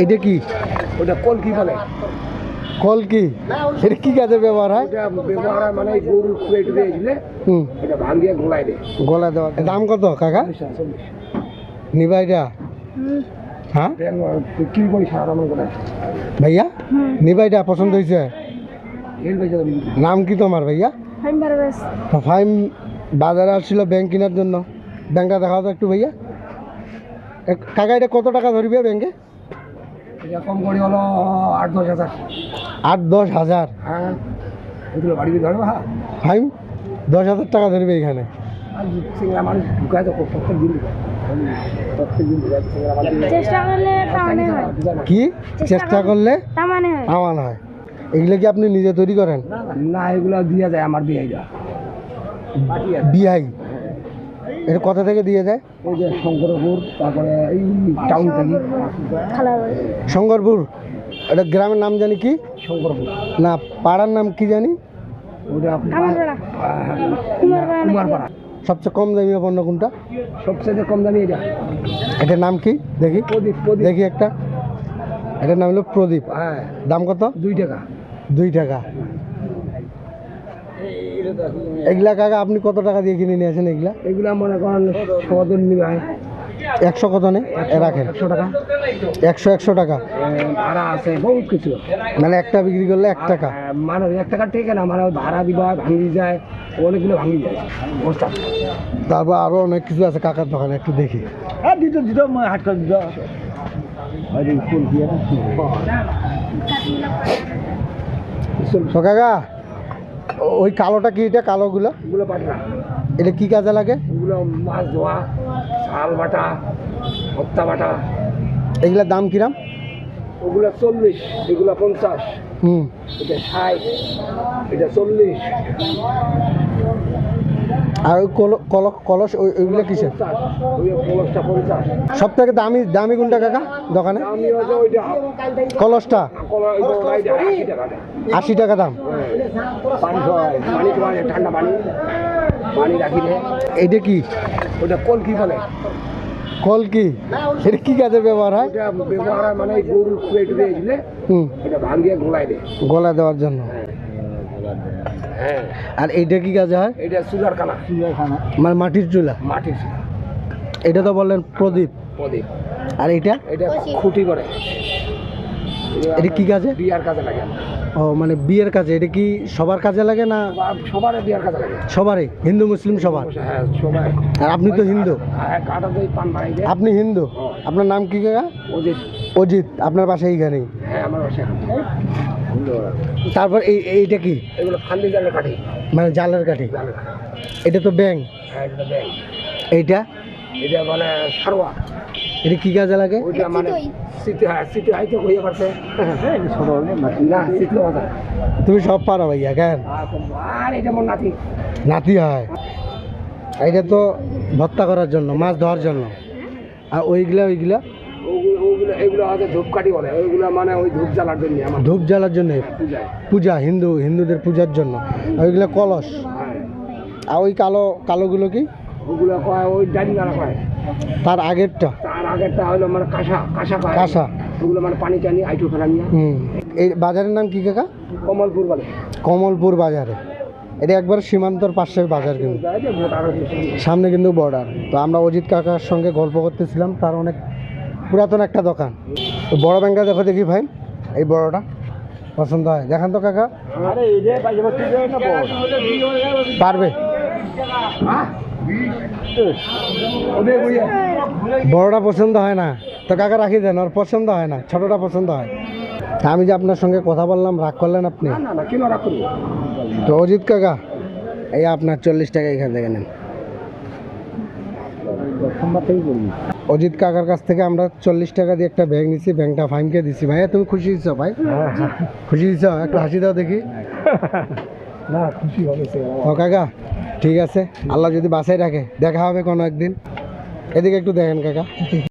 এইটা কি? ওটা কল কি বলে? কল কি? এটা কি কাজে ব্যবহার হয়? ব্যবহার হয় মানে গরু খুঁড়ে টুড়ে দিলে হুম। এটা ভাঙিয়ে গোলায় দেয়। গলা দেওয়া। দাম কত কাকা? নিবা এটা হ্যাঁ কি করি সারা আমার গোলায় ভাইয়া? নিবা এটা পছন্দ হয়েছে? নাম কি তোমার ভাইয়া? ফাইম বাজারে আসছিল ব্যাংক কেনার জন্য। ব্যাংকটা দেখাও তো একটু ভাইয়া। কাকা এটা কত টাকা ধরবে ব্যাংকে? এটা কম করে হলো আট দশ হাজার। আট দশ হাজার? হ্যাঁ। ধরবে হ্যাঁ। দশ হাজার টাকা ধরবে এখানে। মানুষ ঢুকায় তো প্রত্যেক দিন প্রত্যেক দিন ঢুকায় সিঙ্গলা মানুষ চেষ্টা করলে কি? চেষ্টা করলে তামানে হয়। এগুলো কি আপনি নিজে তৈরি করেন? না এগুলো দিয়ে যায় আমার বিয়েটা বিহাই এটা কোথা থেকে দিয়ে যায় ওই যে শঙ্করপুর তারপরে এই টাউন থেকে। শঙ্করপুর? এটা গ্রামের নাম জানি কি? শঙ্করপুর। না পাড়ার নাম কি জানি? আপনার কুমারপাড়া। সবচেয়ে কম দামি পণ্য কোনটা? সবচেয়ে কম দামি এটা। এটার নাম কি? দেখি। প্রদীপ প্রদীপ। দেখি একটা। এটার নাম হলো প্রদীপ। হ্যাঁ। দাম কত? দুই টাকা। দুই টাকা। এগুলা কাকা আপনি কত টাকা দিয়ে কিনে নিয়ে আসেন এগুলা? এগুলো মনে করেন সমাদন নিবে একশো কত নেই রাখেন। একশো টাকা। একশো একশো টাকা? ভাড়া আছে বহুত কিছু। মানে একটা বিক্রি করলে এক টাকা? মানে এক টাকা ঠিক না মানে ভাড়া দিবা ভাঙি যায় অনেকগুলো ভাঙি যায়। বস্তা তারপর আরও অনেক কিছু আছে কাকার দোকানে একটু দেখি। হ্যাঁ দিত দিত হাট করে দিত। কাকা ওই কালোটা কি এটা? কালোগুলো? এগুলো পাটনা এটা কি কাজে লাগে? এগুলো মাছ ধোয়া শাল বাটা হত্যা বাটা। এগুলার দাম কিরাম? ওগুলো চল্লিশ এগুলো পঞ্চাশ। হুম। এটা ষাট এটা চল্লিশ। আর ওই কল- কল- কলস ওই ওইগুলো কিসের? সব থেকে দামি দামি কোনটা কাকা দোকানে? কলসটা? আশি টাকা দাম। ঠান্ডা পানি পানি রাখি এইটা কি? ওটা কল কি বলে কল কি এটা কি কাজে ব্যবহার হয়? ব্যবহার হয় মানে এই গরু খুঁড়ে টুড়ে দিলে এটা ভাঙিয়ে গোলায় দেয়। গলা দেওয়ার জন্য। হ্যাঁ। আর এইটা কি কাজে হয়? এটা চুলার খানা। চুলার খানা। মানে মাটির চুলা? মাটির চুলা। এটা তো বললেন প্রদীপ। প্রদীপ। আর এটা এটা খুঁটি করে এটা কি কাজে বিয়ার কাজে লাগে। ও মানে বিয়ের কাজে এটা কি সবার কাজে লাগে না সবার বিয়ার কাজে লাগে। সবারই? হিন্দু মুসলিম সবার? হ্যাঁ সবাই। আর আপনি তো হিন্দু। হ্যাঁ আপনি হিন্দু? আপনার নাম কি কাকা? যে অজিত আপনার বাসায় এইখানেই? হ্যাঁ আমার বাসা তারপর এই এইটা কি? এগুলো ফান্দি মানে জালের কাঠি? এটা তো ব্যাং হ্যাঁ এটা এইটা? এটা মানে সারোয়া। এটা কি কাজে লাগে? ওইটা মানে সিটি হ্যাঁ হয়ে কথা তুমি সব পারো ভাইয়া কেন? নাতি। নাতি হয়। এটা তো ভর্তা করার জন্য মাছ ধরার জন্য। আর ওইগুলা ওইগুলা? মানে ওই ধূপ জ্বালার জন্য ধূপ জ্বালার জন্য? পূজা হিন্দু হিন্দুদের পূজার জন্য। আর ওইগুলা কলস? হ্যাঁ। আর ওই কালো কালোগুলো কি? ওগুলো ওই ডালি তার আগেরটা। আগেরটা হলো মানে কাঁসা কাঁসা কয় কাঁসা। ওগুলো মানে পানি টানি আইটু ফেলা নিয়ে। এই বাজারের নাম কি কাকা? কমলপুর বলে। কমলপুর বাজারে। এটা একবার সীমান্তর পাশের বাজার কিন্তু। সামনে কিন্তু বর্ডার। তো আমরা অজিত কাকার সঙ্গে গল্প করতেছিলাম তার অনেক পুরাতন একটা দোকান। তো বড় ব্যাংকটা দেখো দেখি ভাই এই বড়টা পছন্দ হয়। দেখান তো কাকা। পারবে? হ্যাঁ? বড়টা পছন্দ হয় না। তো কাকা রাখি দেন ওর পছন্দ হয় না ছোটটা পছন্দ হয়। তা আমি যে আপনার সঙ্গে কথা বললাম রাগ করলেন আপনি? তো অজিত কাকা এই আপনার চল্লিশ টাকা এখান থেকে নেন। অজিত কাকার কাছ থেকে আমরা চল্লিশ টাকা দিয়ে একটা ব্যাগ নিছি ব্যাংকটা ফাইমকে দিছি। ভাইয়া তুমি খুশি দিচ্ছ ভাই? খুশি দিচ্ছ একটু হাসি দাও দেখি। না খুশি হবে ও কাকা ঠিক আছে? আল্লাহ যদি বাসায় রাখে দেখা হবে কোনো একদিন। এদিকে একটু দেখেন কাকা।